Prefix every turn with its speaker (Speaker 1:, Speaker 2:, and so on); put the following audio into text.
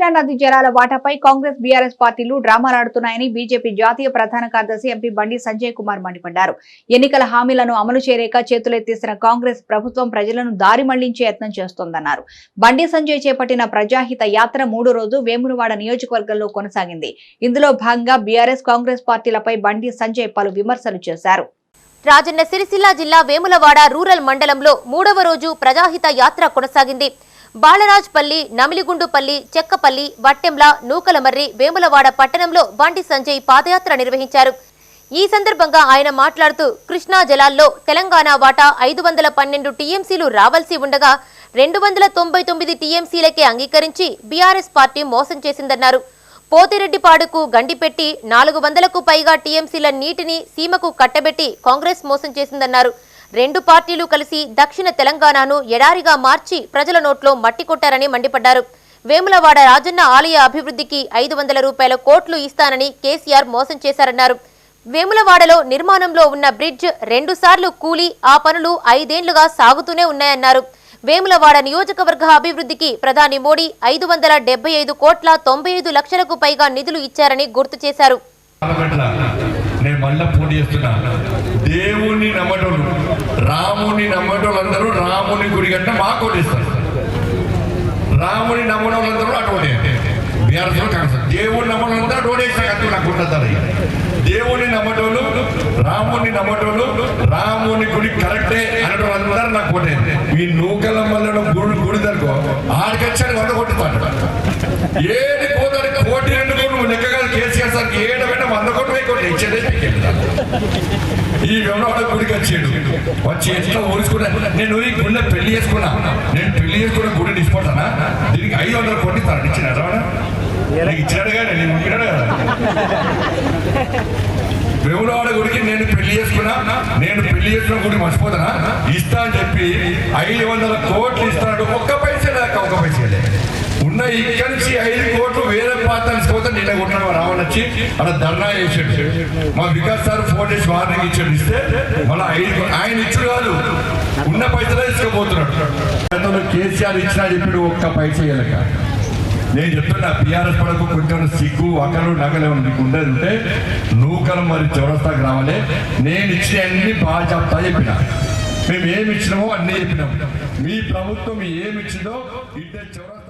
Speaker 1: కృష్ణా నది జలాల వాటాపై కాంగ్రెస్ బీఆర్ఎస్ పార్టీలు డ్రామాలాడుతున్నాయని బీజేపీ జాతీయ ప్రధాన కార్యదర్శి ఎంపీ బండి సంజయ్ కుమార్ మండిపడ్డారు. ఎన్నికల హామీలను అమలు చేయలేక చేతులెత్తేసిన కాంగ్రెస్ ప్రభుత్వం ప్రజలను దారి మళ్ళించే యత్నం చేస్తోందన్నారు. బండి సంజయ్ చేపట్టిన ప్రజాహిత యాత్ర మూడో రోజు వేములవాడ నియోజకవర్గంలో కొనసాగింది. ఇందులో భాగంగా బీఆర్ఎస్ కాంగ్రెస్ పార్టీలపై బండి సంజయ్ పలు విమర్శలు చేశారు.
Speaker 2: రాజన్న సిరిసిల్ల జిల్లా వేములవాడ రూరల్ మండలంలో మూడవ రోజు ప్రజాహిత యాత్ర కొనసాగింది. బాలరాజ్పల్లి నమిలిగుండుపల్లి చెక్కపల్లి వట్టెంల నూకలమర్రి వేములవాడ పట్టణంలో బండి సంజయ్ పాదయాత్ర నిర్వహించారు. ఈ సందర్భంగా ఆయన మాట్లాడుతూ కృష్ణా జలాల్లో తెలంగాణ వాటా ఐదు వందల పన్నెండు టీఎంసీలు రావాల్సి ఉండగా రెండు వందల తొంభై తొమ్మిది టీఎంసీలకే అంగీకరించి బీఆర్ఎస్ పార్టీ మోసం చేసిందన్నారు. పోతిరెడ్డిపాడుకు గండిపెట్టి నాలుగు వందలకు పైగా టీఎంసీల నీటిని సీమకు కట్టబెట్టి కాంగ్రెస్ మోసం చేసిందన్నారు. రెండు పార్టీలు కలిసి దక్షిణ తెలంగాణను ఎడారిగా మార్చి ప్రజల నోట్లో మట్టి కొట్టారని మండిపడ్డారు. వేములవాడ రాజన్న ఆలయ అభివృద్ధికి ఐదు వందల రూపాయల కోట్లు ఇస్తానని కేసీఆర్ మోసం చేశారన్నారు. వేములవాడలో నిర్మాణంలో ఉన్న బ్రిడ్జ్ రెండుసార్లు కూలి ఆ పనులు ఐదేండ్లుగా సాగుతూనే ఉన్నాయన్నారు. వేములవాడ నియోజకవర్గ అభివృద్ధికి ప్రధాని మోడీ ఐదు వందల డెబ్బై ఐదు కోట్ల తొంభై ఐదు లక్షలకు పైగా నిధులు ఇచ్చారని గుర్తు చేశారు.
Speaker 3: దేవుణ్ణి రాముని నమ్మటోళ్ళు అందరూ రాముని గుడి కంటే మాకు ఓటేస్తారు రాముని నమ్మటోళ్ళందరూ అటు ఓటే. B R S Congress. దేవుని నమ్మటోళ్ళందరూ అటు ఓటేస్తారు అటు నాకు ఉండదు దేవుని నమ్మటోళ్ళు రాముని నమ్మటోళ్ళు రాముని గుడి కరెక్టే అనడం అనటోళ్ళందరూ నాకు ఓటే. మీ మల్లడం గుడి గుడి దొరకో ఆడికొచ్చాడు వంద కొట్టుతాడు ఏది పోతాడు కోటి రెండు కోట్లు నువ్వు లెక్క కాదు కేసీఆర్ సార్ ఏడు వెంట వంద కోట్లు వెయ్యి కోట్లు ఈ వివరాల గుడికి వచ్చాడు. వచ్చి ఎట్లా ఊరుసుకున్నా నేను ఈ గుడిలో పెళ్ళి చేసుకున్నా. నేను పెళ్ళి చేసుకున్న గుడి నిష్పడతానా దీనికి ఐదు వందలు కొట్టిస్తాను ఇచ్చినారా నీకు ఇచ్చినాడు కానీ నేను ఇచ్చినాడు కదా. గుడికి నేను పెళ్ళి చేసుకున్నా. నేను పెళ్ళి చేసుకున్న గుడి మర్చిపోతానా? ఇస్తా అని చెప్పి ఐదు వందల కోట్లు ఇస్తాడు ఒక్క పైసే లేక ఒక్క పైసే ఉన్న ఇక్కడి నుంచి ఐదు తీసుకపోతే నిన్న కొట్టిన వచ్చి అలా ధర్నా చేసాడు మా వికాస్ సార్ ఫోన్ చేసి వార్నింగ్ ఇచ్చాడు. ఇస్తే మళ్ళీ ఆయన ఇచ్చుడు కాదు ఉన్న పైసలే ఇసుకపోతున్నాడు గతంలో కేసీఆర్ ఇచ్చినా చెప్పాడు ఒక్క పైస ఇవ్వలేక నేను చెప్తున్నా బీఆర్ఎస్ పడకు కొంచెం సిగ్గు వకలు నగలు నీకు ఉండేది ఉంటే నూకలు మరి చౌరస్తాకి రావాలి. నేను ఇచ్చిన అన్ని బాగా చెప్తా చెప్పిన. మేము ఏమి ఇచ్చినామో అన్నీ చెప్పినాం. మీ ప్రభుత్వం ఏమి ఇచ్చిందో ఇట్టే చౌరస్తా